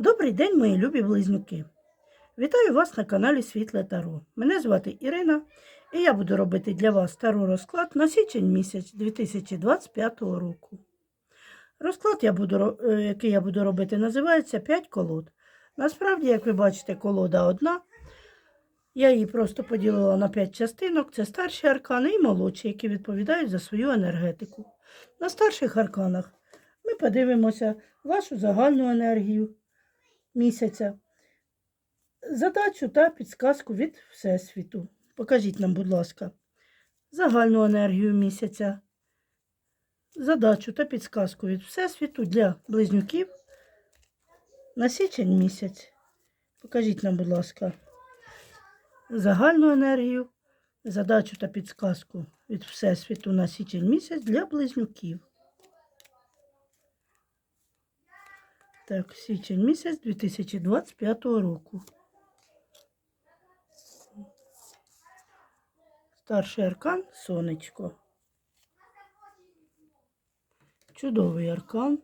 Добрий день, мої любі близнюки! Вітаю вас на каналі Світле Таро. Мене звати Ірина, і я буду робити для вас таро розклад на січень місяць 2025 року. Розклад, я буду, е, який я буду робити, називається 5 колод. Насправді, як ви бачите, колода одна. Я її просто поділила на 5 частинок. Це старші аркани і молодші, які відповідають за свою енергетику. На старших арканах ми подивимося вашу загальну енергію місяця, задачу та підсказку від Всесвіту. Покажіть нам, будь ласка, загальну енергію місяця, задачу та підсказку від Всесвіту для близнюків на січень місяць. Покажіть нам, будь ласка, загальну енергію, задачу та підсказку від Всесвіту на січень місяць для близнюків. Так, січень місяць 2025 року. Старший аркан сонечко. Чудовий аркан.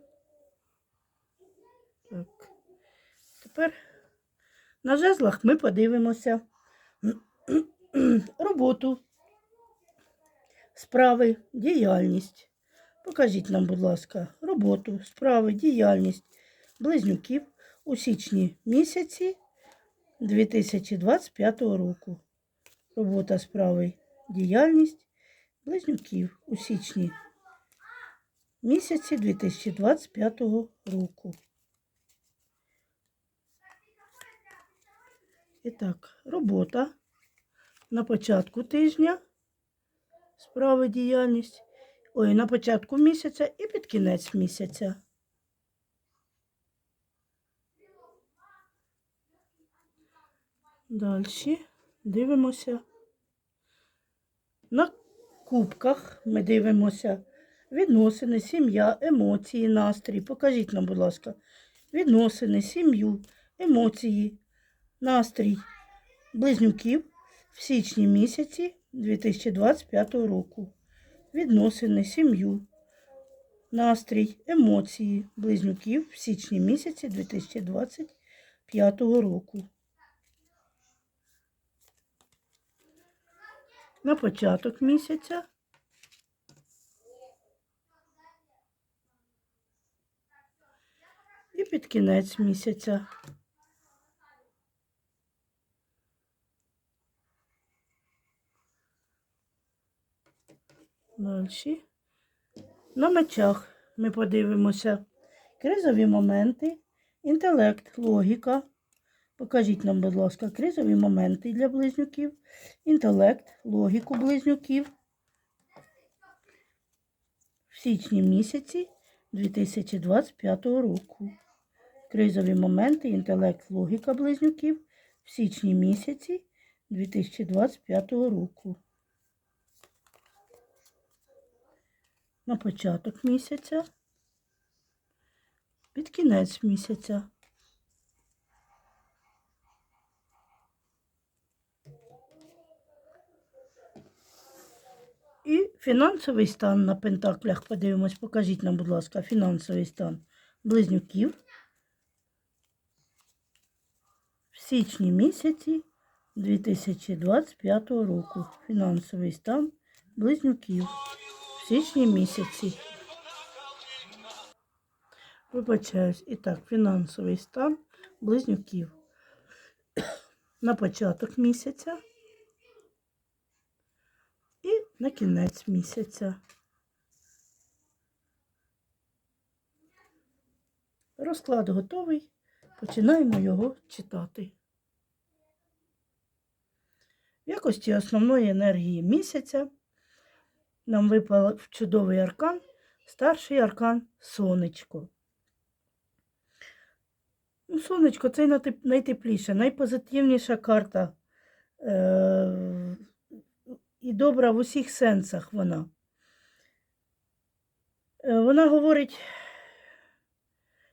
Так. Тепер на жезлах ми подивимося роботу, справи, діяльність. Покажіть нам, будь ласка, роботу, справи, діяльність близнюків у січні місяці 2025 року. Робота справи, діяльність близнюків у січні місяці 2025 року. І так, робота на початку тижня, справи, діяльність, ой, на початку місяця і під кінець місяця. Далі дивимося. На кубках ми дивимося відносини, сім'я, емоції, настрій. Покажіть нам, будь ласка, відносини, сім'ю, емоції, настрій близнюків в січні місяці 2025 року. Відносини, сім'ю, настрій, емоції близнюків в січні місяці 2025 року. На початок місяця. І під кінець місяця. Далі. На мечах ми подивимося кризові моменти, інтелект, логіка. Покажіть нам, будь ласка, кризові моменти для близнюків, інтелект, логіку близнюків. В січні місяці 2025 року. Кризові моменти, інтелект, логіка близнюків в січні місяці 2025 року. На початок місяця, під кінець місяця. І фінансовий стан на пентаклях. Подивимось, покажіть нам, будь ласка, фінансовий стан близнюків. В січні місяці 2025 року. Фінансовий стан близнюків. В січні місяці. Вибачаюсь. І так, фінансовий стан близнюків. На початок місяця на кінець місяця. Розклад готовий. Починаємо його читати. В якості основної енергії місяця нам випав чудовий аркан, старший аркан сонечко. Ну, сонечко це найтепліша, найпозитивніша карта. Е- і добра в усіх сенсах вона. Е, Вона говорить,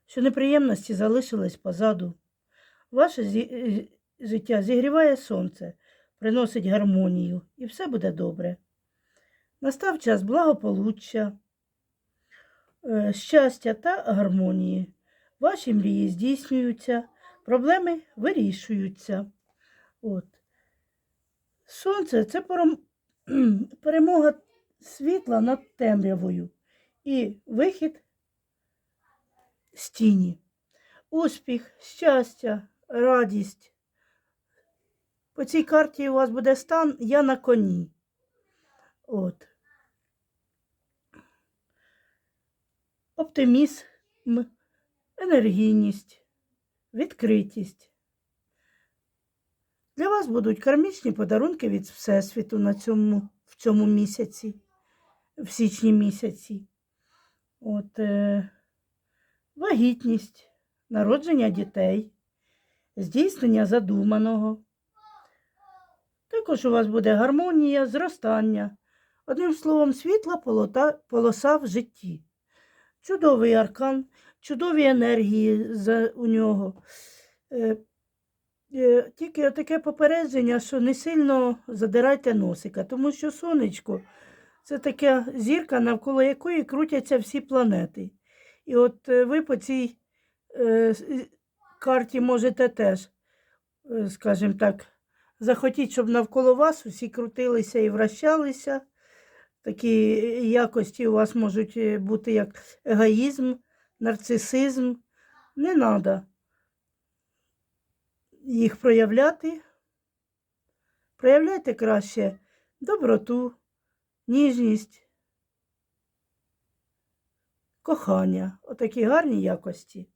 що неприємності залишились позаду. Ваше життя зігріває сонце, приносить гармонію, і все буде добре. Настав час благополуччя, е, щастя та гармонії. Ваші мрії здійснюються, проблеми вирішуються. От. Сонце це перемога світла над темрявою і вихід з тіні. Успіх, щастя, радість. По цій карті у вас буде стан Я на коні. От. Оптимізм, енергійність, відкритість. Для вас будуть кармічні подарунки від Всесвіту на цьому, в цьому місяці, в січні місяці. От, е, вагітність, народження дітей, здійснення задуманого. Також у вас буде гармонія, зростання. Одним словом, світла полота, полоса в житті. Чудовий аркан, чудові енергії за, у нього. Е, тільки таке попередження, що не сильно задирайте носика, тому що сонечко це така зірка, навколо якої крутяться всі планети. І от е, ви по цій е, карті можете теж, е, скажімо так, захотіть, щоб навколо вас усі крутилися і вращалися. Такі якості у вас можуть е, бути як егоїзм, нарцисизм. Не треба їх проявляти. Проявляйте краще доброту, ніжність, кохання. Отакі гарні якості.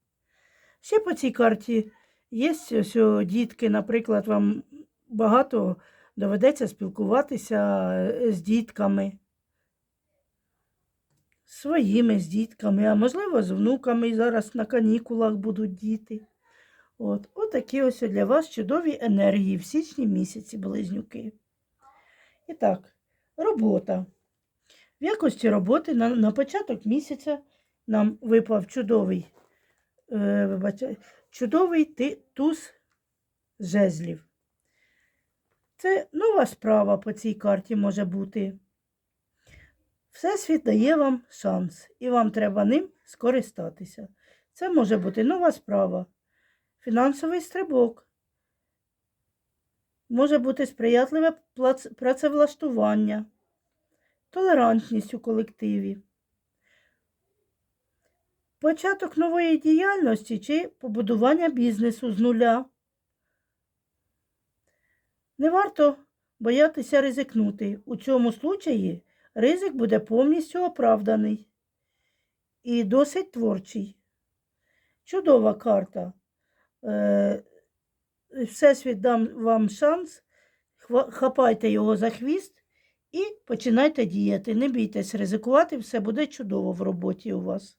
Ще по цій карті є ось дітки, наприклад, вам багато доведеться спілкуватися е, з дітками, своїми з дітками, а можливо, з внуками. Зараз на канікулах будуть діти. От, отакі ось для вас чудові енергії в січні місяці, близнюки. І так, робота. В якості роботи на, на початок місяця нам випав чудовий, е, вибачте, чудовий туз жезлів. Це нова справа по цій карті може бути. Всесвіт дає вам шанс, і вам треба ним скористатися. Це може бути нова справа, фінансовий стрибок, може бути сприятливе працевлаштування, толерантність у колективі, початок нової діяльності чи побудування бізнесу з нуля. Не варто боятися ризикнути. У цьому случаї ризик буде повністю оправданий і досить творчий. Чудова карта. Е, Всесвіт дам вам шанс, хапайте його за хвіст і починайте діяти. Не бійтесь ризикувати, все буде чудово в роботі у вас.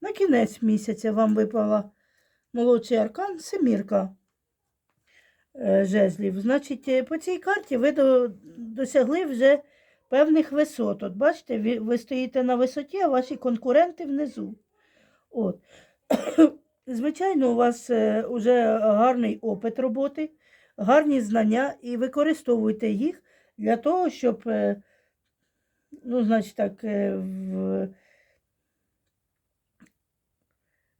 На кінець місяця вам випала молодший аркан семірка е, жезлів. Значить, е, по цій карті ви досягли вже певних висот. От бачите, ви, стоїте на висоті, а ваші конкуренти внизу. От. Звичайно, у вас вже гарний опит роботи, гарні знання, і використовуйте їх для того, щоб, е, ну, значить так, е, в...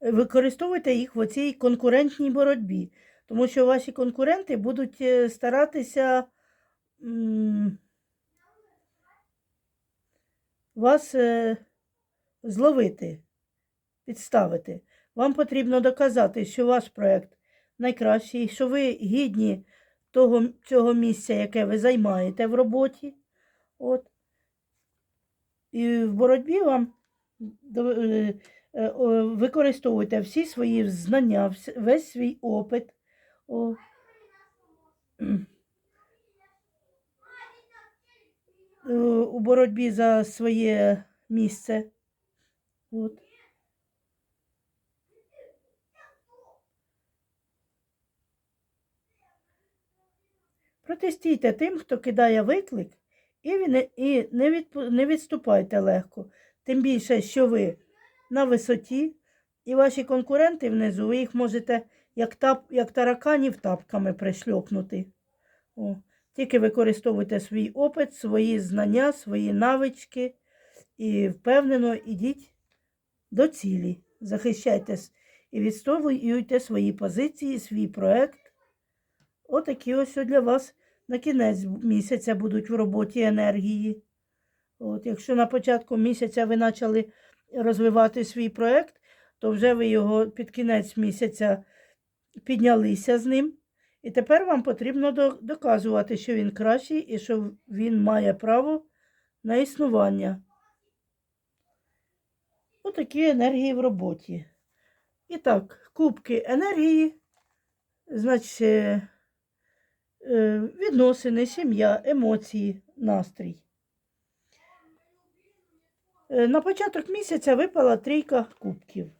використовуйте їх в оцій конкурентній боротьбі. Тому що ваші конкуренти будуть е, старатися вас е, зловити, підставити. Вам потрібно доказати, що ваш проєкт найкращий, що ви гідні того, цього місця, яке ви займаєте в роботі. От. І в боротьбі вам е, е, використовуйте всі свої знання, весь свій опит. О. Е, У боротьбі за своє місце. От. Протестійте тим, хто кидає виклик, і, не, відступайте легко. Тим більше, що ви на висоті, і ваші конкуренти внизу, ви їх можете як, тап, як тараканів тапками пришльопнути. О. Тільки використовуйте свій опит, свої знання, свої навички і впевнено ідіть до цілі. Захищайте і відстоюєте свої позиції, свій проект. Отакі ось для вас на кінець місяця будуть в роботі енергії. От, якщо на початку місяця ви почали розвивати свій проект, то вже ви його під кінець місяця піднялися з ним. І тепер вам потрібно доказувати, що він кращий і що він має право на існування. Отакі енергії в роботі. І так, кубки енергії, значить, е, відносини, сім'я, емоції, настрій. Е, На початок місяця випала трійка кубків.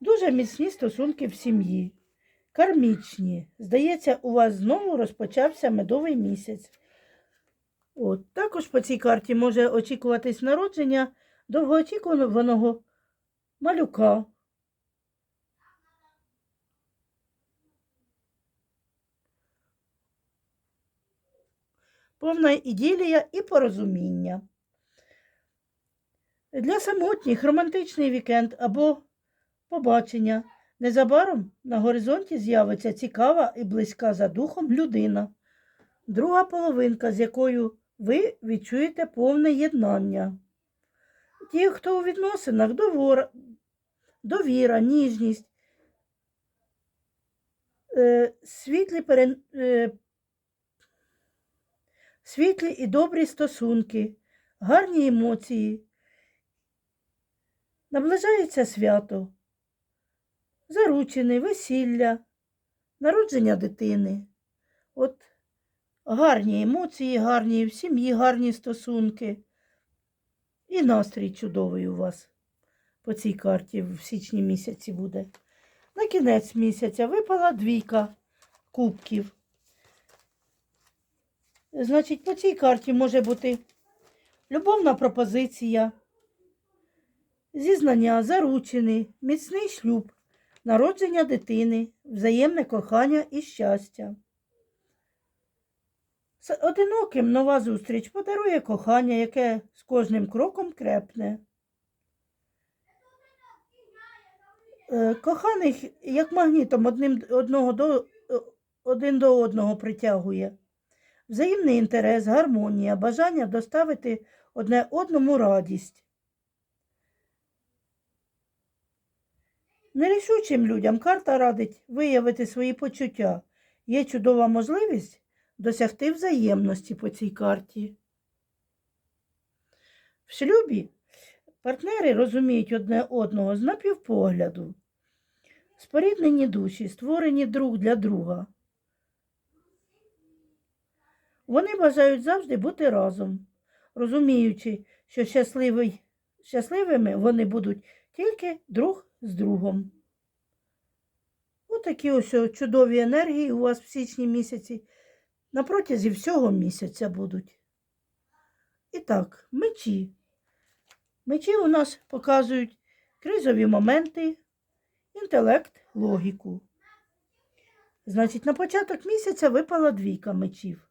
Дуже міцні стосунки в сім'ї. Кармічні. Здається, у вас знову розпочався медовий місяць. От, також по цій карті може очікуватись народження довгоочікуваного малюка. Повна іділія і порозуміння. Для самотніх романтичний вікенд або побачення. Незабаром на горизонті з'явиться цікава і близька за духом людина, друга половинка, з якою ви відчуєте повне єднання. Ті, хто у відносинах довора, довіра, ніжність, е, світлі, е, світлі і добрі стосунки, гарні емоції. Наближається свято, заручини, весілля, народження дитини. От гарні емоції, гарні в сім'ї, гарні стосунки. І настрій чудовий у вас по цій карті в січні місяці буде. На кінець місяця випала двійка кубків. Значить, по цій карті може бути любовна пропозиція, зізнання, заручини, міцний шлюб, народження дитини, взаємне кохання і щастя. З одиноким нова зустріч подарує кохання, яке з кожним кроком крепне. Е, Коханих, як магнітом, одним, одного до, один до одного притягує. Взаємний інтерес, гармонія, бажання доставити одне одному радість. Нерішучим людям карта радить виявити свої почуття. Є чудова можливість досягти взаємності по цій карті. В шлюбі партнери розуміють одне одного з напівпогляду. Споріднені душі, створені друг для друга. Вони бажають завжди бути разом, розуміючи, що щасливий, щасливими вони будуть тільки друг з другом. Отакі ось чудові енергії у вас в січні місяці на протязі всього місяця будуть. І так, мечі. Мечі у нас показують кризові моменти, інтелект, логіку. Значить, на початок місяця випала двійка мечів.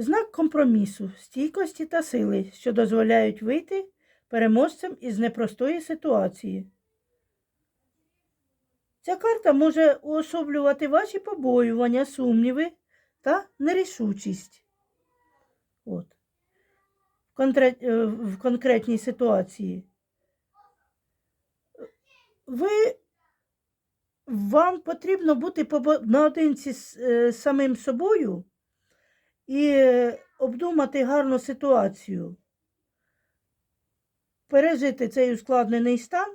Знак компромісу, стійкості та сили, що дозволяють вийти переможцем із непростої ситуації. Ця карта може уособлювати ваші побоювання, сумніви та нерішучість. От. В, е, конкретній ситуації. Ви, вам потрібно бути наодинці з е, самим собою і обдумати гарну ситуацію, пережити цей ускладнений стан,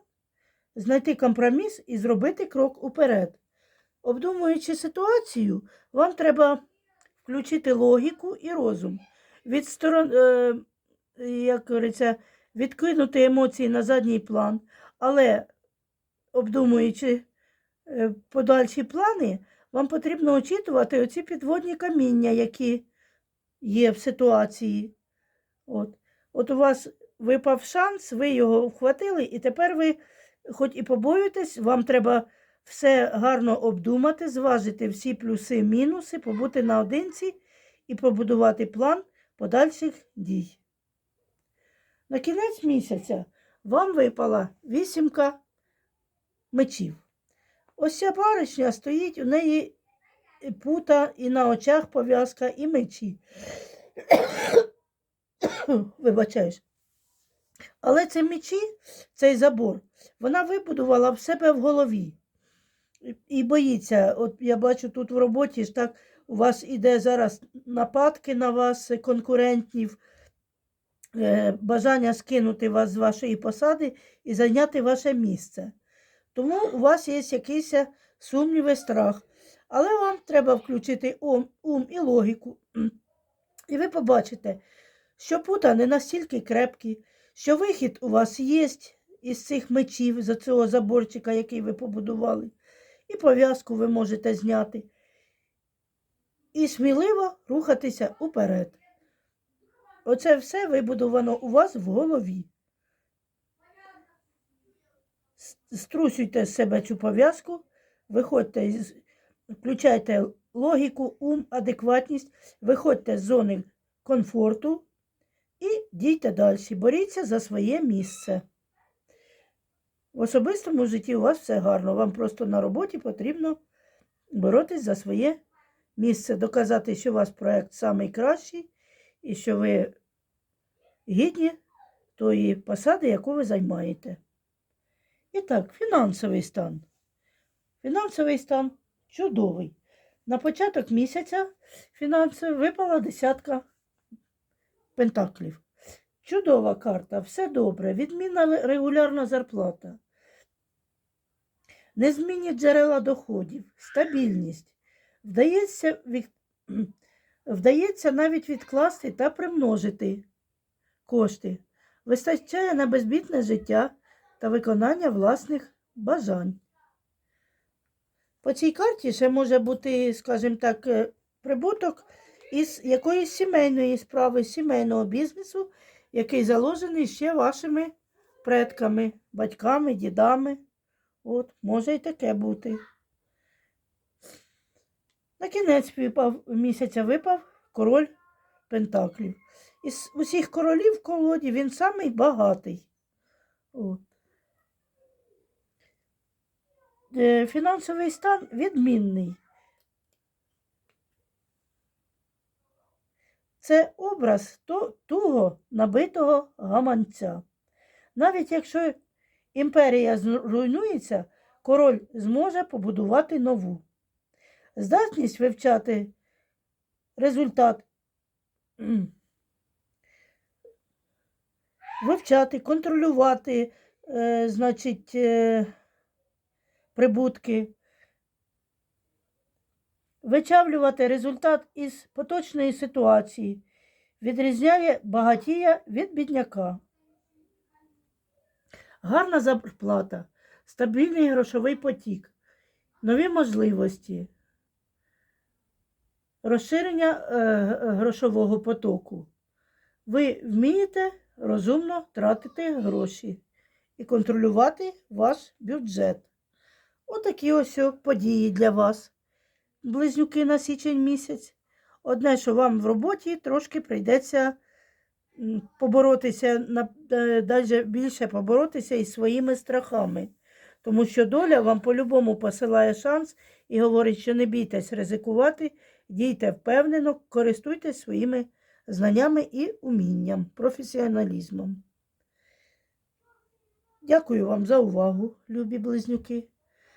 знайти компроміс і зробити крок уперед. Обдумуючи ситуацію, вам треба включити логіку і розум. Від сторон, е, як говориться, відкинути емоції на задній план, але обдумуючи е, подальші плани, вам потрібно очитувати оці підводні каміння, які є в ситуації. От. От у вас випав шанс, ви його вхватили, і тепер ви, хоч і побоюєтесь, вам треба все гарно обдумати, зважити всі плюси, мінуси, побути наодинці і побудувати план подальших дій. На кінець місяця вам випала вісімка мечів. Ось ця баришня стоїть, у неї і пута, і на очах пов'язка, і мечі. Вибачаєш. Але це мечі, цей забор, вона вибудувала в себе в голові. І- боїться, от я бачу тут в роботі ж так у вас іде зараз нападки на вас, е, конкурентів, е, бажання скинути вас з вашої посади і зайняти ваше місце. Тому у вас є якийсь сумнів і страх. Але вам треба включити ум, ум і логіку. І ви побачите, що пута не настільки крепкі, що вихід у вас є із цих мечів, з цього заборчика, який ви побудували, і пов'язку ви можете зняти. І сміливо рухатися уперед. Оце все вибудовано у вас в голові. С- Струсюйте з себе цю пов'язку, виходьте із, включайте логіку, ум, адекватність, виходьте з зони комфорту і дійте далі. Боріться за своє місце. В особистому житті у вас все гарно. Вам просто на роботі потрібно боротись за своє місце, доказати, що у вас проєкт найкращий і що ви гідні тої посади, яку ви займаєте. І так, фінансовий стан. Фінансовий стан чудовий. На початок місяця фінансовий випала десятка пентаклів. Чудова карта, все добре, відмінна регулярна зарплата. Незмінні джерела доходів, стабільність. Вдається, від... Вдається навіть відкласти та примножити кошти. Вистачає на безбітне життя та виконання власних бажань. По цій карті ще може бути, скажімо так, е, прибуток із якоїсь сімейної справи, сімейного бізнесу, який заложений ще вашими предками, батьками, дідами. От, може і таке бути. На кінець випав, місяця випав король Пентаклів. Із усіх королів в колоді він самий багатий. От. Е, Фінансовий стан відмінний. Це образ туго набитого гаманця. Навіть якщо імперія зруйнується, король зможе побудувати нову. Здатність вивчати результат, вивчати, контролювати, е, значить, е, прибутки, вичавлювати результат із поточної ситуації, відрізняє багатія від бідняка. Гарна зарплата, стабільний грошовий потік, нові можливості, розширення е, грошового потоку. Ви вмієте розумно тратити гроші і контролювати ваш бюджет. Отакі ось події для вас. Близнюки на січень місяць. Одне, що вам в роботі трошки прийдеться поборотися, на- е, більше поборотися із своїми страхами. Тому що доля вам по-любому посилає шанс і говорить, що не бійтесь ризикувати, дійте впевнено, користуйтесь своїми знаннями і умінням, професіоналізмом. Дякую вам за увагу, любі близнюки.